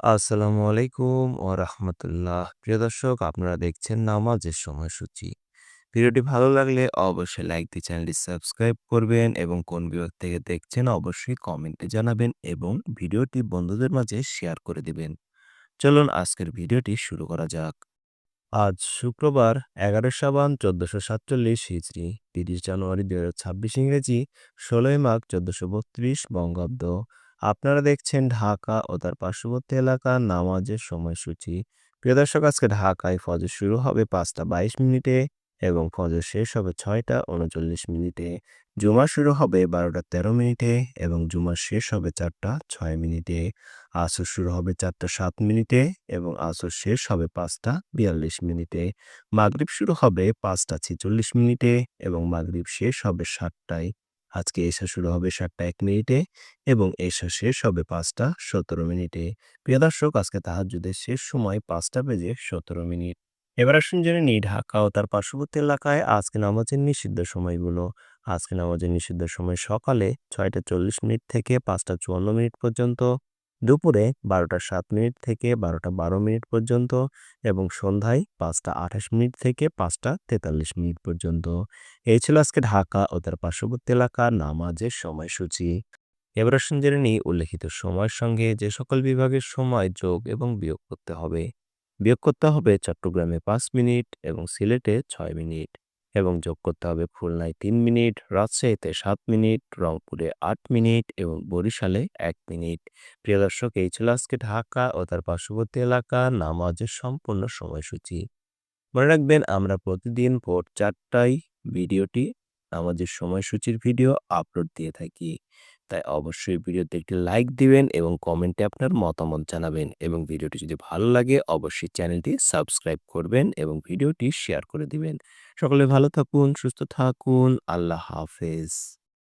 আসসালামু আলাইকুম ও রাহমাতুল্লাহ। প্রিয় দর্শক, আপনারা দেখছেন নামাজের সময়সূচি। ভিডিওটি ভালো লাগলে অবশ্যই লাইক দিয়ে চ্যানেলটি সাবস্ক্রাইব করবেন এবং কোন বিভাগ থেকে দেখছেন অবশ্যই কমেন্টে জানাবেন এবং ভিডিওটি বন্ধুদের মাঝে শেয়ার করে দিবেন। চলুন আজকের ভিডিওটি শুরু করা যাক। আজ শুক্রবার, এগারো সাবান চোদ্দশো সাতচল্লিশ হিজরি, তিরিশ জানুয়ারি দুই হাজার ছাব্বিশ ইংরেজি, ষোলোই মাঘ চোদ্দশো বত্রিশ বঙ্গাব্দ আপনারা দেখছেন ঢাকা ও তার পার্শ্ববর্তী এলাকা নামাজের সময়সূচি। প্রিয় দর্শক, আজকে ঢাকায় ফজর শুরু হবে পাঁচটা বাইশ মিনিটে এবং ফজর শেষ হবে ছয়টা উনচল্লিশ মিনিটে। জুমা শুরু হবে বারোটা তেরো মিনিটে এবং জুমা শেষ হবে চারটা ছয় মিনিটে। আসর শুরু হবে চারটা সাত মিনিটে এবং আসর শেষ হবে পাঁচটা বিয়াল্লিশ মিনিটে। মাগরিব শুরু হবে পাঁচটা ছেচল্লিশ মিনিটে এবং মাগরিব শেষ হবে সাতটায়। আজকে এশা শুরু হবে সাতটা এক মিনিটে এবং এশা শেষ হবে পাঁচটা সতেরো মিনিটে। প্রিয় দর্শক, আজকে তাহার তাহাজুদের শেষ সময় পাঁচটা বেজে সতেরো মিনিট। এবার আসুন জেনে নি ঢাকা ও তার পার্শ্ববর্তী এলাকায় আজকে নামাজের নিষিদ্ধ সময়গুলো। আজকে নামাজের নিষিদ্ধ সময় সকালে ছয়টা চল্লিশ মিনিট থেকে পাঁচটা চুয়ান্ন মিনিট পর্যন্ত। দুপুরে বারোটা সাত মিনিট থেকে বারোটা বারো মিনিট পর্যন্ত এবং সন্ধ্যায় পাঁচটা আঠাশ মিনিট থেকে পাঁচটা তেতাল্লিশ মিনিট পর্যন্ত। এই ছিল আজকে ঢাকা ও তার পার্শ্ববর্তী এলাকা নামাজের সময়সূচি। এবার আসুন জেনে নিই উল্লেখিত সময়ের সঙ্গে যে সকল বিভাগের সময়, যোগ এবং বিয়োগ করতে হবে। বিয়োগ করতে হবে চট্টগ্রামে পাঁচ মিনিট এবং সিলেটে ছয় মিনিট। এবং যোগ করতে হবে খুলনায় তিন মিনিট, রাজশাহীতে সাত মিনিট, রংপুরে আট মিনিট এবং বরিশালে এক মিনিট। প্রিয় দর্শক, এই ছিল আজকে ঢাকা ও তার পার্শ্ববর্তী এলাকা নামাজের সম্পূর্ণ সময়সূচি। মনে রাখবেন, আমরা প্রতিদিন ভোট চারটায় ভিডিওটি নামাজের সময়সূচির ভিডিও আপলোড দিয়ে থাকি। তাই অবশ্যই ভিডিওতে একটি লাইক দিবেন এবং কমেন্টে আপনার মতামত জানাবেন এবং ভিডিওটি যদি ভালো লাগে, অবশ্যই চ্যানেলটি সাবস্ক্রাইব করবেন এবং ভিডিওটি শেয়ার করে দিবেন। সকলে ভালো থাকুন, সুস্থ থাকুন, আল্লাহ হাফেজ।